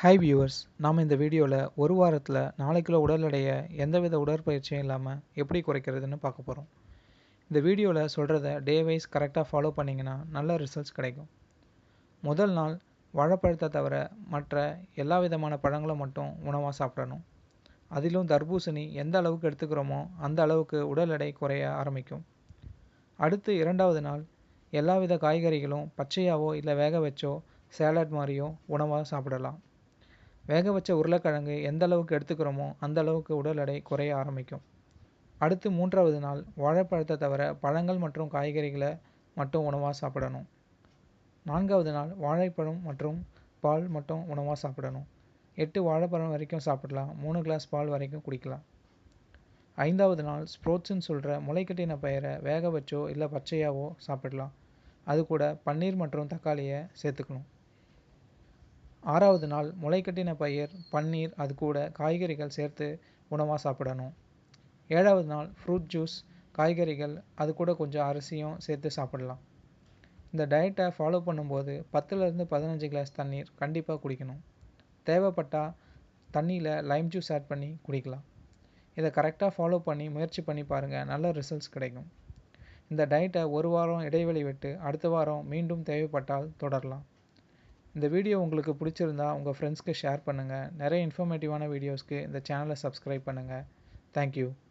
Hi viewers நாம் இந்த வீடியோவில் ஒரு வாரத்தில் நாலு கிலோ உடல் எடையை எந்தவித உடற்பயிற்சியும் இல்லாமல் எப்படி குறைக்கிறதுன்னு பார்க்க போகிறோம் இந்த வீடியோவில் சொல்கிறத டே வைஸ் கரெக்டாக ஃபாலோ பண்ணிங்கன்னா நல்ல ரிசல்ட்ஸ் கிடைக்கும். முதல் நாள் வாழைப்பழத்தை தவிர மற்ற எல்லா விதமான பழங்களும் மட்டும் உணவாக சாப்பிடணும். அதிலும் தர்பூசணி எந்த அளவுக்கு எடுத்துக்கிறோமோ அந்த அளவுக்கு உடல் எடை குறைய ஆரம்பிக்கும். அடுத்து இரண்டாவது நாள் எல்லா வித காய்கறிகளும் பச்சையாவோ இல்லை வேக வச்சோ சேலட் மாதிரியோ உணவாக சாப்பிடலாம். வேக வச்ச உருளைக்கிழங்கு எந்த அளவுக்கு எடுத்துக்கிறோமோ அந்த அளவுக்கு உடல் எடை குறைய ஆரம்பிக்கும். அடுத்து மூன்றாவது நாள் வாழைப்பழத்தை தவிர பழங்கள் மற்றும் காய்கறிகளை மட்டும் உணவாக சாப்பிடணும். நான்காவது நாள் வாழைப்பழம் மற்றும் பால் மட்டும் உணவாக சாப்பிடணும். எட்டு வாழைப்பழம் வரைக்கும் சாப்பிடலாம் மூணு கிளாஸ் பால் வரைக்கும் குடிக்கலாம். ஐந்தாவது நாள் ஸ்ப்ரோட்ஸ்ன்னு சொல்கிற முளைக்கட்டின பயிரை வேக வச்சோ இல்லை பச்சையாவோ சாப்பிடலாம். அது கூட பன்னீர் மற்றும் தக்காளியை சேர்த்துக்கணும். ஆறாவது நாள் முளைக்கட்டின பயிர் பன்னீர் அது கூட காய்கறிகள் சேர்த்து உணவாக சாப்பிடணும். ஏழாவது நாள் ஃப்ரூட் ஜூஸ் காய்கறிகள் அது கூட கொஞ்சம் அரிசியும் சேர்த்து சாப்பிடலாம். இந்த டயட்டை ஃபாலோ பண்ணும்போது பத்துலேருந்து பதினஞ்சு கிளாஸ் தண்ணீர் கண்டிப்பாக குடிக்கணும். தேவைப்பட்டால் தண்ணியில் லைம் ஜூஸ் ஆட் பண்ணி குடிக்கலாம். இதை கரெக்டாக ஃபாலோ பண்ணி முயற்சி பண்ணி பாருங்கள் நல்ல ரிசல்ட்ஸ் கிடைக்கும். இந்த டயட்டை ஒரு வாரம் இடைவெளி விட்டு அடுத்த வாரம் மீண்டும் தேவைப்பட்டால் தொடரலாம். இந்த வீடியோ உங்களுக்கு பிடிச்சிருந்தா உங்கள் ஃப்ரெண்ட்ஸ்க்கு ஷேர் பண்ணுங்கள் நிறைய இன்ஃபர்மேட்டிவான வீடியோஸ்க்கு இந்த சேனலை சப்ஸ்கிரைப் பண்ணுங்கள் தேங்க்யூ